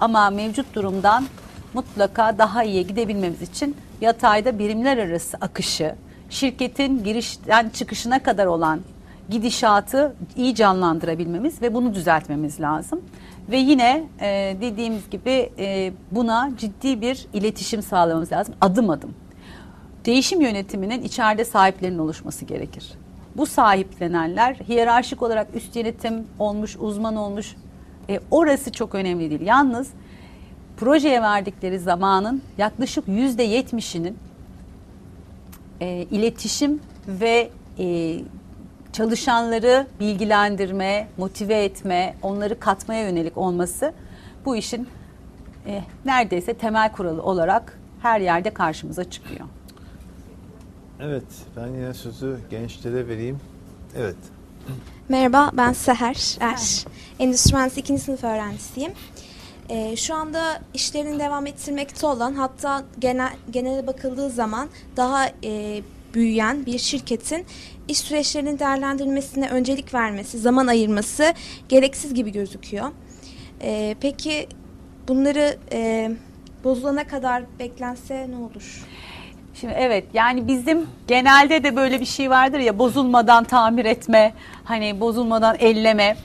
Ama mevcut durumdan mutlaka daha iyiye gidebilmemiz için yatayda birimler arası akışı, şirketin girişten çıkışına kadar olan gidişatı iyi canlandırabilmemiz ve bunu düzeltmemiz lazım. Ve yine e, dediğimiz gibi e, buna ciddi bir iletişim sağlamamız lazım adım adım. Değişim yönetiminin içeride sahiplerinin oluşması gerekir. Bu sahiplenenler hiyerarşik olarak üst yönetim olmuş, uzman olmuş. E, orası çok önemli değil. Yalnız projeye verdikleri zamanın yaklaşık yüzde yetmişinin e, iletişim ve e, çalışanları bilgilendirme, motive etme, onları katmaya yönelik olması bu işin e, neredeyse temel kuralı olarak her yerde karşımıza çıkıyor. Evet, ben yine sözü gençlere vereyim. Evet. Merhaba, ben Seher Er. Endüstri Mühendisliği 2. sınıf öğrencisiyim. Ee, şu anda işlerini devam ettirmekte olan, hatta genel, genele bakıldığı zaman daha e, büyüyen bir şirketin iş süreçlerinin değerlendirilmesine öncelik vermesi, zaman ayırması gereksiz gibi gözüküyor. Ee, peki bunları e, bozulana kadar beklense ne olur? Şimdi evet yani bizim genelde de böyle bir şey vardır ya bozulmadan tamir etme, hani bozulmadan elleme.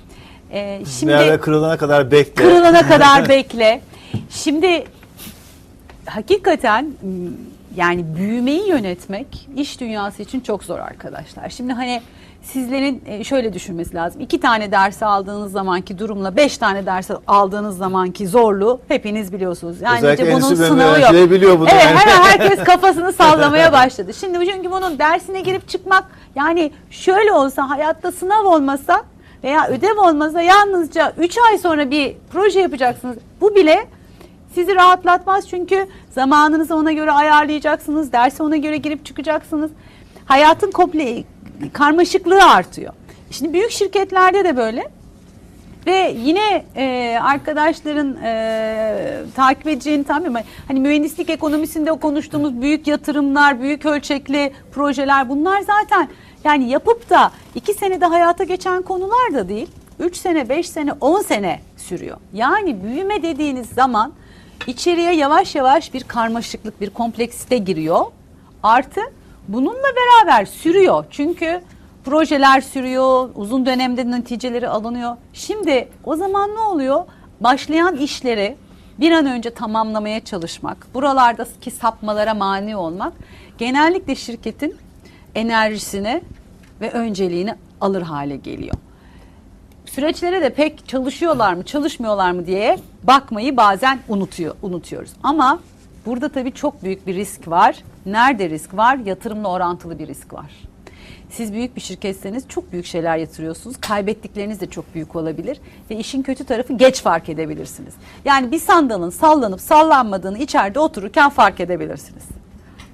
Ee, Şimdi Nerede kırılana kadar bekle. kırılana kadar bekle. Şimdi hakikaten yani büyümeyi yönetmek iş dünyası için çok zor arkadaşlar. Şimdi hani sizlerin e, şöyle düşünmesi lazım. İki tane ders aldığınız zamanki durumla beş tane ders aldığınız zamanki zorluğu hepiniz biliyorsunuz. Yani Özellikle bunun sınavı yok. biliyor bunu Evet yani. hemen herkes kafasını sallamaya başladı. Şimdi çünkü bunun dersine girip çıkmak yani şöyle olsa hayatta sınav olmasa veya ödev olmasa yalnızca 3 ay sonra bir proje yapacaksınız. Bu bile sizi rahatlatmaz çünkü zamanınızı ona göre ayarlayacaksınız. Derse ona göre girip çıkacaksınız. Hayatın komple karmaşıklığı artıyor. Şimdi büyük şirketlerde de böyle. Ve yine e, arkadaşların e, takip edeceğini ama hani mühendislik ekonomisinde o konuştuğumuz büyük yatırımlar, büyük ölçekli projeler bunlar zaten yani yapıp da iki senede hayata geçen konular da değil. Üç sene, beş sene, on sene sürüyor. Yani büyüme dediğiniz zaman içeriye yavaş yavaş bir karmaşıklık, bir kompleksite giriyor. Artı bununla beraber sürüyor. Çünkü projeler sürüyor, uzun dönemde neticeleri alınıyor. Şimdi o zaman ne oluyor? Başlayan işleri bir an önce tamamlamaya çalışmak, buralardaki sapmalara mani olmak genellikle şirketin enerjisini ve önceliğini alır hale geliyor. Süreçlere de pek çalışıyorlar mı, çalışmıyorlar mı diye bakmayı bazen unutuyor, unutuyoruz. Ama burada tabii çok büyük bir risk var. Nerede risk var? Yatırımla orantılı bir risk var. Siz büyük bir şirketseniz çok büyük şeyler yatırıyorsunuz. Kaybettikleriniz de çok büyük olabilir. Ve işin kötü tarafı geç fark edebilirsiniz. Yani bir sandalın sallanıp sallanmadığını içeride otururken fark edebilirsiniz.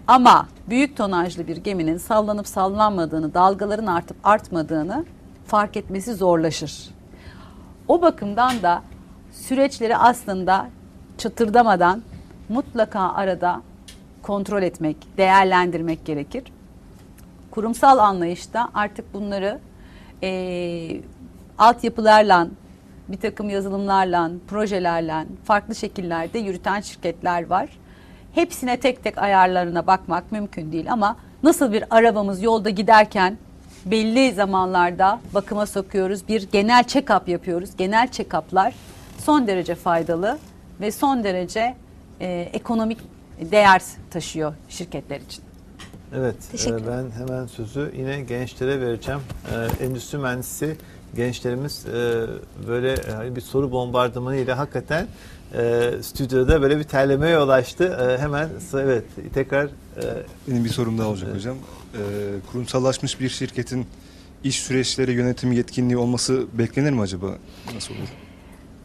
Ama büyük tonajlı bir geminin sallanıp sallanmadığını, dalgaların artıp artmadığını fark etmesi zorlaşır. O bakımdan da süreçleri aslında çatırdamadan mutlaka arada kontrol etmek, değerlendirmek gerekir. Kurumsal anlayışta artık bunları eee altyapılarla, bir takım yazılımlarla, projelerle, farklı şekillerde yürüten şirketler var. Hepsine tek tek ayarlarına bakmak mümkün değil ama nasıl bir arabamız yolda giderken belli zamanlarda bakıma sokuyoruz, bir genel check-up yapıyoruz. Genel check-up'lar son derece faydalı ve son derece e, ekonomik değer taşıyor şirketler için. Evet, e, ben hemen sözü yine gençlere vereceğim. E, Endüstri mühendisi gençlerimiz e, böyle e, hani bir soru bombardımanı ile hakikaten e, stüdyoda böyle bir terlemeye yol açtı. E, hemen evet tekrar e, Benim bir sorum daha olacak hocam. Ee, kurumsallaşmış bir şirketin iş süreçleri yönetimi yetkinliği olması beklenir mi acaba? Nasıl olur?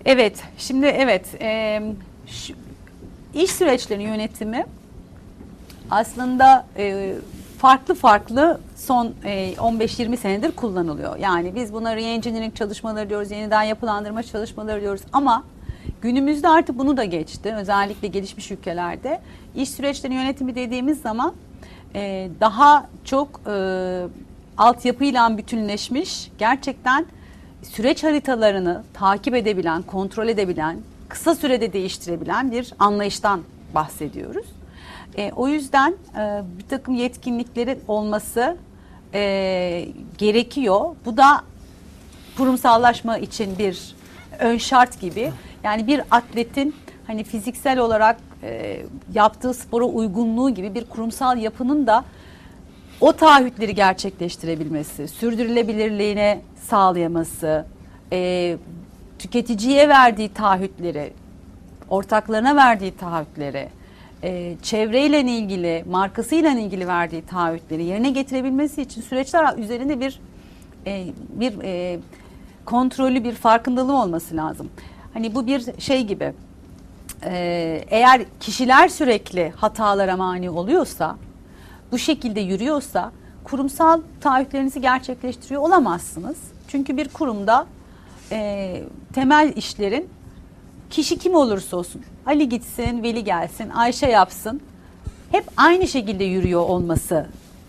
Evet, şimdi evet, e, şu- iş süreçlerinin yönetimi aslında e, farklı farklı son e, 15-20 senedir kullanılıyor. Yani biz buna re-engineering çalışmaları diyoruz, yeniden yapılandırma çalışmaları diyoruz ama günümüzde artık bunu da geçti. Özellikle gelişmiş ülkelerde iş süreçlerinin yönetimi dediğimiz zaman e, daha çok e, altyapıyla bütünleşmiş, gerçekten süreç haritalarını takip edebilen, kontrol edebilen, kısa sürede değiştirebilen bir anlayıştan bahsediyoruz. E, o yüzden e, bir takım yetkinliklerin olması e, gerekiyor. Bu da kurumsallaşma için bir ön şart gibi. Yani bir atletin hani fiziksel olarak e, yaptığı spora uygunluğu gibi bir kurumsal yapının da o taahhütleri gerçekleştirebilmesi, sürdürülebilirliğine sağlayaması, e, tüketiciye verdiği taahhütleri, ortaklarına verdiği taahhütleri, e, çevreyle ilgili, markasıyla ilgili verdiği taahhütleri yerine getirebilmesi için süreçler üzerinde bir e, bir e, kontrollü bir farkındalığı olması lazım. Hani bu bir şey gibi. e, eğer kişiler sürekli hatalara mani oluyorsa, bu şekilde yürüyorsa kurumsal taahhütlerinizi gerçekleştiriyor olamazsınız. Çünkü bir kurumda e, temel işlerin kişi kim olursa olsun Ali gitsin, Veli gelsin, Ayşe yapsın hep aynı şekilde yürüyor olması,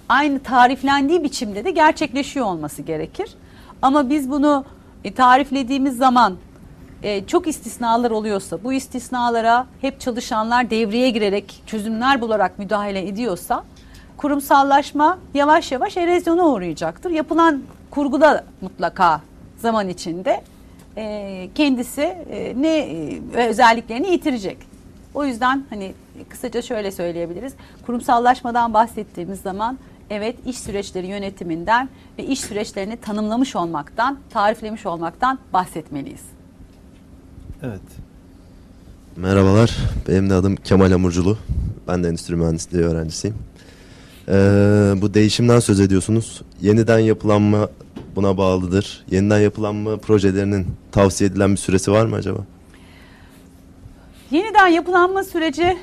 aynı tariflendiği biçimde de gerçekleşiyor olması gerekir. Ama biz bunu e, tariflediğimiz zaman e, çok istisnalar oluyorsa, bu istisnalara hep çalışanlar devreye girerek çözümler bularak müdahale ediyorsa kurumsallaşma yavaş yavaş erozyona uğrayacaktır. Yapılan kurguda mutlaka zaman içinde e, kendisi e, ne e, özelliklerini yitirecek. O yüzden hani kısaca şöyle söyleyebiliriz. Kurumsallaşmadan bahsettiğimiz zaman evet iş süreçleri yönetiminden ve iş süreçlerini tanımlamış olmaktan, tariflemiş olmaktan bahsetmeliyiz. Evet. Merhabalar, benim de adım Kemal Hamurculu. Ben de endüstri mühendisliği öğrencisiyim. Ee, bu değişimden söz ediyorsunuz. Yeniden yapılanma buna bağlıdır. Yeniden yapılanma projelerinin tavsiye edilen bir süresi var mı acaba? Yeniden yapılanma süreci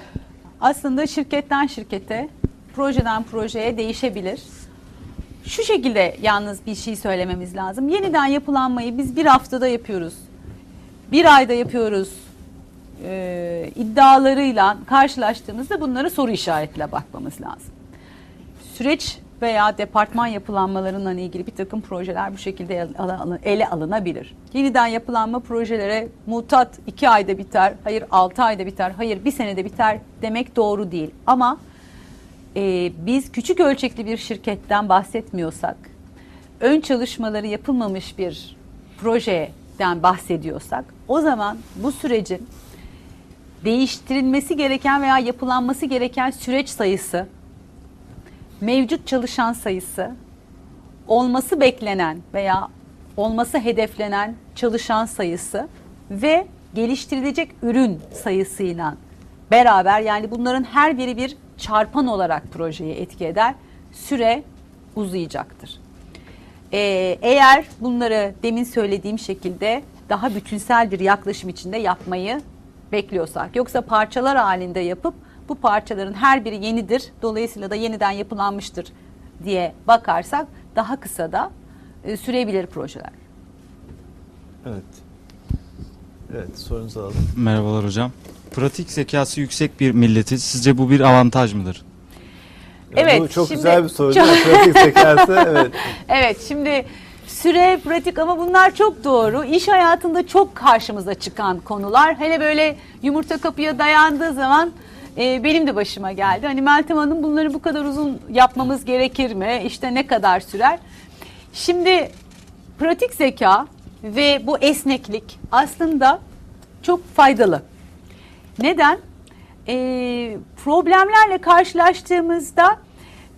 aslında şirketten şirkete, projeden projeye değişebilir. Şu şekilde yalnız bir şey söylememiz lazım. Yeniden yapılanmayı biz bir haftada yapıyoruz. Bir ayda yapıyoruz. Ee, iddialarıyla karşılaştığımızda bunlara soru işaretle bakmamız lazım. Süreç veya departman yapılanmalarıyla ilgili bir takım projeler bu şekilde ele, alın- ele alınabilir. Yeniden yapılanma projelere mutat iki ayda biter, hayır altı ayda biter, hayır bir senede biter demek doğru değil. Ama e, biz küçük ölçekli bir şirketten bahsetmiyorsak, ön çalışmaları yapılmamış bir projeden bahsediyorsak, o zaman bu sürecin değiştirilmesi gereken veya yapılanması gereken süreç sayısı, mevcut çalışan sayısı, olması beklenen veya olması hedeflenen çalışan sayısı ve geliştirilecek ürün sayısıyla beraber yani bunların her biri bir çarpan olarak projeyi etki eder. Süre uzayacaktır. Ee, eğer bunları demin söylediğim şekilde daha bütünsel bir yaklaşım içinde yapmayı bekliyorsak yoksa parçalar halinde yapıp bu parçaların her biri yenidir dolayısıyla da yeniden yapılanmıştır diye bakarsak daha kısa da e, sürebilir projeler. Evet. Evet, sorunuzu alalım. Merhabalar hocam. Pratik zekası yüksek bir milleti sizce bu bir avantaj mıdır? Evet, Bu çok şimdi- güzel bir soru. Çok-? Pratik zekası, evet. Evet şimdi süre, pratik ama bunlar çok doğru. İş hayatında çok karşımıza çıkan konular. Hele böyle yumurta kapıya dayandığı zaman e, benim de başıma geldi. Hani Meltem Hanım bunları bu kadar uzun yapmamız gerekir mi? İşte ne kadar sürer? Şimdi pratik zeka ve bu esneklik aslında çok faydalı. Neden? Ee, problemlerle karşılaştığımızda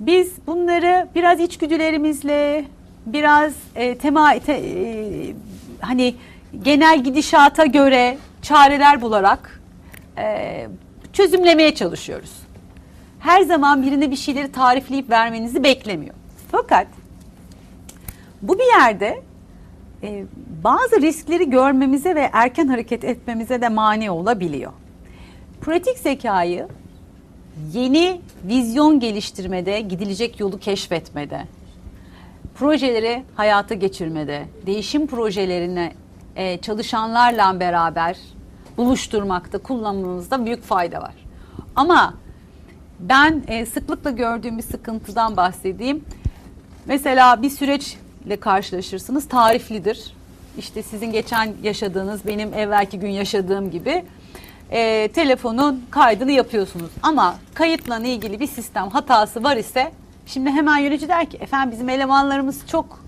biz bunları biraz içgüdülerimizle, biraz e, tema, te- e, hani genel gidişata göre çareler bularak e, çözümlemeye çalışıyoruz. Her zaman birine bir şeyleri tarifleyip vermenizi beklemiyor. Fakat bu bir yerde e, bazı riskleri görmemize ve erken hareket etmemize de mani olabiliyor. Pratik zekayı yeni vizyon geliştirmede, gidilecek yolu keşfetmede, projeleri hayata geçirmede, değişim projelerini e, çalışanlarla beraber buluşturmakta, kullanmamızda büyük fayda var. Ama ben e, sıklıkla gördüğüm bir sıkıntıdan bahsedeyim. Mesela bir süreçle karşılaşırsınız, tariflidir. işte sizin geçen yaşadığınız benim evvelki gün yaşadığım gibi e, telefonun kaydını yapıyorsunuz. Ama kayıtla ilgili bir sistem hatası var ise şimdi hemen yönetici der ki efendim bizim elemanlarımız çok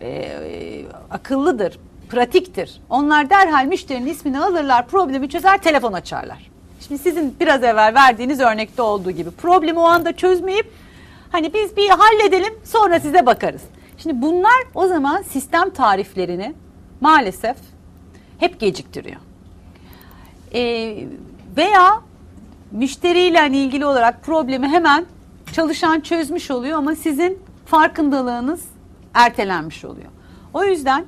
e, akıllıdır, pratiktir. Onlar derhal müşterinin ismini alırlar, problemi çözer, telefon açarlar. Şimdi sizin biraz evvel verdiğiniz örnekte olduğu gibi problemi o anda çözmeyip hani biz bir halledelim sonra size bakarız. Şimdi bunlar o zaman sistem tariflerini maalesef hep geciktiriyor. E, veya müşteriyle hani ilgili olarak problemi hemen çalışan çözmüş oluyor ama sizin farkındalığınız ertelenmiş oluyor. O yüzden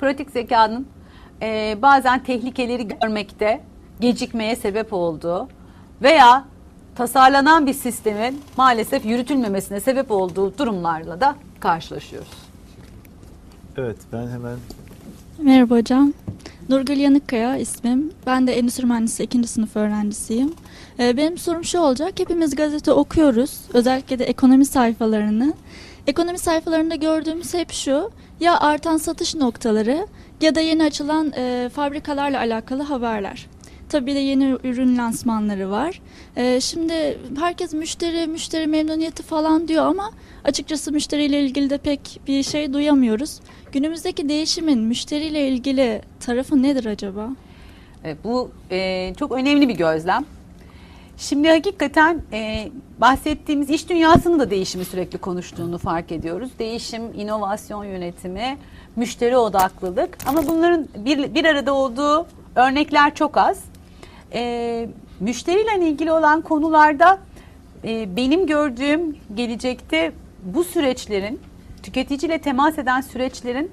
pratik zekanın e, bazen tehlikeleri görmekte gecikmeye sebep olduğu veya tasarlanan bir sistemin maalesef yürütülmemesine sebep olduğu durumlarla da karşılaşıyoruz. Evet ben hemen Merhaba hocam. Nurgül Yanıkkaya ismim. Ben de endüstri mühendisi 2. sınıf öğrencisiyim. Ee, benim sorum şu olacak. Hepimiz gazete okuyoruz. Özellikle de ekonomi sayfalarını. Ekonomi sayfalarında gördüğümüz hep şu. Ya artan satış noktaları ya da yeni açılan e, fabrikalarla alakalı haberler. Tabii de yeni ürün lansmanları var. Ee, şimdi herkes müşteri, müşteri memnuniyeti falan diyor ama açıkçası müşteriyle ilgili de pek bir şey duyamıyoruz. Günümüzdeki değişimin müşteriyle ilgili tarafı nedir acaba? E, bu e, çok önemli bir gözlem. Şimdi hakikaten e, bahsettiğimiz iş dünyasının da değişimi sürekli konuştuğunu fark ediyoruz. Değişim, inovasyon yönetimi, müşteri odaklılık ama bunların bir, bir arada olduğu örnekler çok az. E, müşteriyle ilgili olan konularda e, benim gördüğüm gelecekte bu süreçlerin tüketiciyle temas eden süreçlerin